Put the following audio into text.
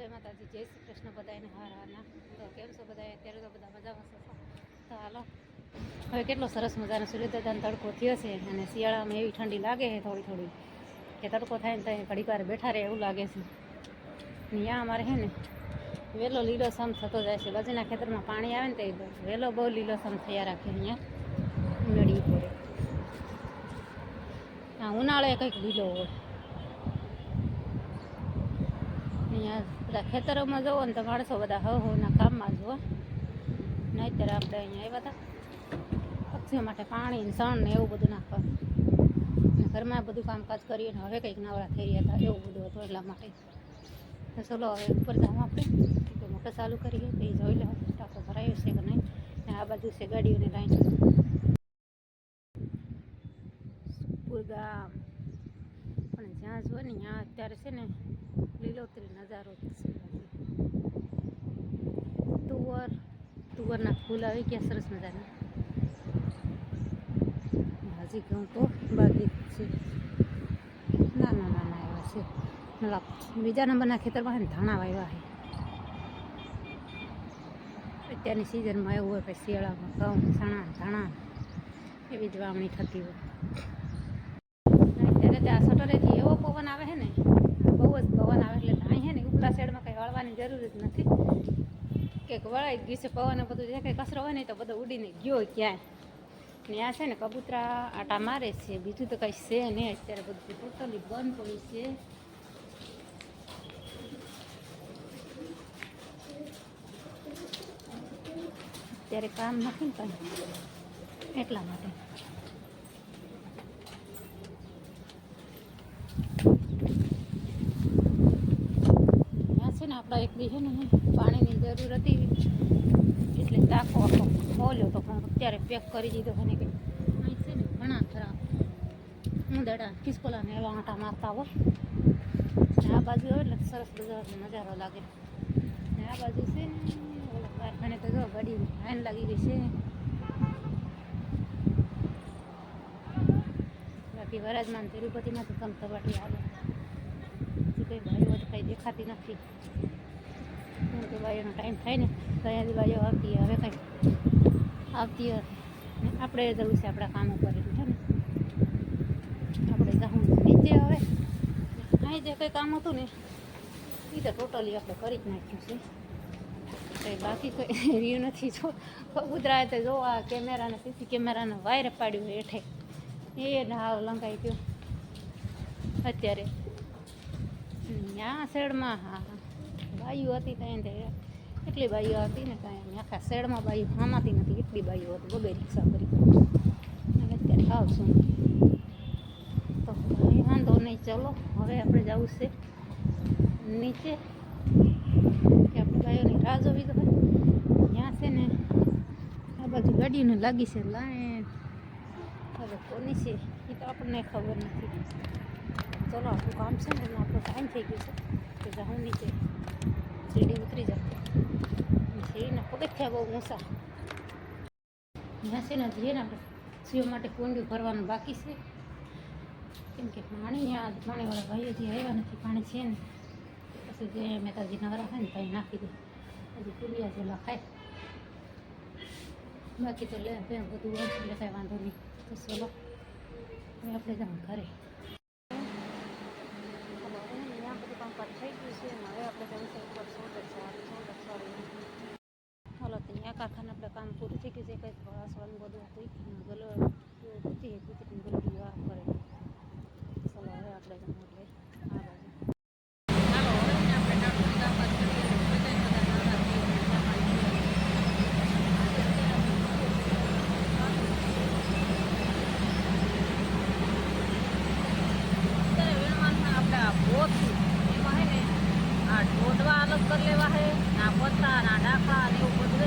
જય માતાજી, જય શ્રી કૃષ્ણ બધાને હાર હારના. તો કેમ છો બધા અત્યારે તો બધા મજામાં છો તો હાલો. હવે કેટલો સરસ મજાનો સૂર્યોદયનો તડકો થયો છે અને શિયાળામાં એવી ઠંડી લાગે છે થોડી થોડી કે તડકો થાય ને ત્યાં ઘડીક વાર બેઠા રહે એવું લાગે છે. ને ત્યાં અમારે છે ને વહેલો લીલોસમ થતો જાય છે. બાજુના ખેતરમાં પાણી આવે ને તે વહેલો બહુ લીલોસમ થયા રાખે અહીંયા નડી પડે હા ઉનાળે કંઈક લીલો હોય. અહીંયા બધા ખેતરોમાં જુઓ ને તો માણસો બધા હવ હવના કામમાં જુઓ ને અત્યારે આપણે અહીંયા આવ્યા હતા પક્ષીઓ માટે પાણી ને સણ ને એવું બધું નાખવા ને ઘરમાં બધું કામકાજ કરીએ ને હવે કંઈક નવરા થઈ રહ્યા હતા એવું બધું હતું એટલા માટે તો ચલો હવે ઉપર જાઉં આપણે તો મોટર ચાલુ કરીએ તો એ જોઈ લો ટાંકો ભરાયો છે કે નહીં ને આ બાજુ છે ગાડીઓની લાઈન જુઓ ને ત્યાં અત્યારે છે ને લીલોતરી નજારો તુવર, તુવરના ફૂલ આવી ગયા, સરસ મજાના. હજી ઘઉં તો બાકી છે. નાના નાના એવા છે. મતલબ બીજા નંબરના ખેતરમાં ને ધાણા વાવ્યા છે. અત્યારની સિઝનમાં એવું હોય કે શિયાળામાં ઘઉં ચણા ધાણા એવી જ વાવણી થતી હોય. અત્યારે ત્યાં સટરેથી એવો પવન આવે છે ને બહુ જ પવન આવે એટલે અહીં છે ને ઉપલા સાઈડમાં કંઈ વાળવાની જરૂર જ નથી કે વળાઈ ગયું છે, પવન બધું જે કંઈ કચરો હોય ને તો બધો ઉડીને ગયો ક્યાંય. ને આ છે ને કબૂતરા આટા મારે છે, બીજું તો કંઈ છે નહીં, અત્યારે બધું ટોટલી બંધ પડ્યું છે. અત્યારે કામ નથી ને એટલા માટે ત્યાં છે ને આપણા એક બી છે ને પાણીની જરૂર હતી. એટલે તાકો આખો ખોલ્યો તો પણ અત્યારે પેક કરી દીધો અને કે અહીં છે ને ઘણા ખરા ઉંદરડા ખિસકોલાને એવા આંટા મારતા હોય આ બાજુ હોય એટલે સરસ બજારનો નજારો લાગે. ને આ બાજુ છે ને ઓલા તો જો ગાડી લાઈન લાગી ગઈ છે. બાકી વરાજમાન તિરુપતિમાં તો તમ તબાટી આવે. કંઈ ભાઈઓ તો કંઈ દેખાતી નથી. કે ટાઈમ થાય ને, તો ભાઈઓ આવતી, હવે કંઈ આવતી આપણે જવું છે આપણા કામ ઉપર છે ને. આપણે જવું નીચે હવે. અહીં જે કંઈ કામ હતું ને, એ તો ટોટલી આપણે કરી જ નાખ્યું છે. કંઈ બાકી કંઈ રહ્યું નથી. જો ઉતરાય તો જો આ કેમેરાને, સીસી કેમેરાને વાયર પાડ્યું હેઠે. એ હાવ લંગાઈ ગયો. અત્યારે ત્યાં શેડમાં, હા બાઈઓ હતી ત્યાં તે એટલી બાઈઓ હતી ને કાંઈ આખા શેડમાં બાઈઓ હામાતી નથી, એટલી બાઈઓ હતી. વગર રિક્ષા કરી અને અત્યારે આવશું તો વાંધો નહીં, ચલો. હવે આપણે જવું છે નીચે. કે આપણે ગાયોની રાહ જોવી તો ત્યાં છે ને આ બાજુ ગાડીઓને લાગી છે લાઈન. હવે કોની છે એ તો આપણને ખબર નથી. ચલો આપણું કામ છે ને એટલે આપણો ટાઈમ થઈ ગયો છે કે જાઉં નીચે સીડી ઉતરી જાય સીડીના પગથિયા બહુ ઊંચા ત્યાં છે ને જઈએ ને આપણે સીઓ માટે કુંડી ભરવાનું બાકી છે કેમ કે પાણી આ પાણીવાળા ભાઈઓ જે આવ્યા નથી, પાણી છે ને. પછી જે મહેતાજી નવરા થાય ને ત્યાં નાખી દે. હજી કુંડિયા જેલા ખાય. બાકી તો લે બે બધું હોય એટલે કાંઈ વાંધો નહીં. તો ચલો, હવે આપણે જાઉં ઘરે હવે અહીંયા બધું કામકાજ થઈ ગયું છે અને હવે આપણે જવું છે ઉપર સોદર સારી સોદર સારી હાલો તો અહીંયા કારખાને આપણે કામ પૂરું થઈ ગયું છે કંઈક વાસવાનું બધું હતું ગલો હતી કુતરી ગલડી આ કરે ચલો હવે આપણે જાઉં એટલે આ બાજુ હાલો હવે આપણે ડાક્ટરની કામકાજ કરીએ બધાય બધા નાના અત્યારે વીણવાના આપણે આ ભોત એમાં હે ને ઢોઢવા અલગ કરી લેવા હે ના પોતા ના ડાખા ને એવું બધું.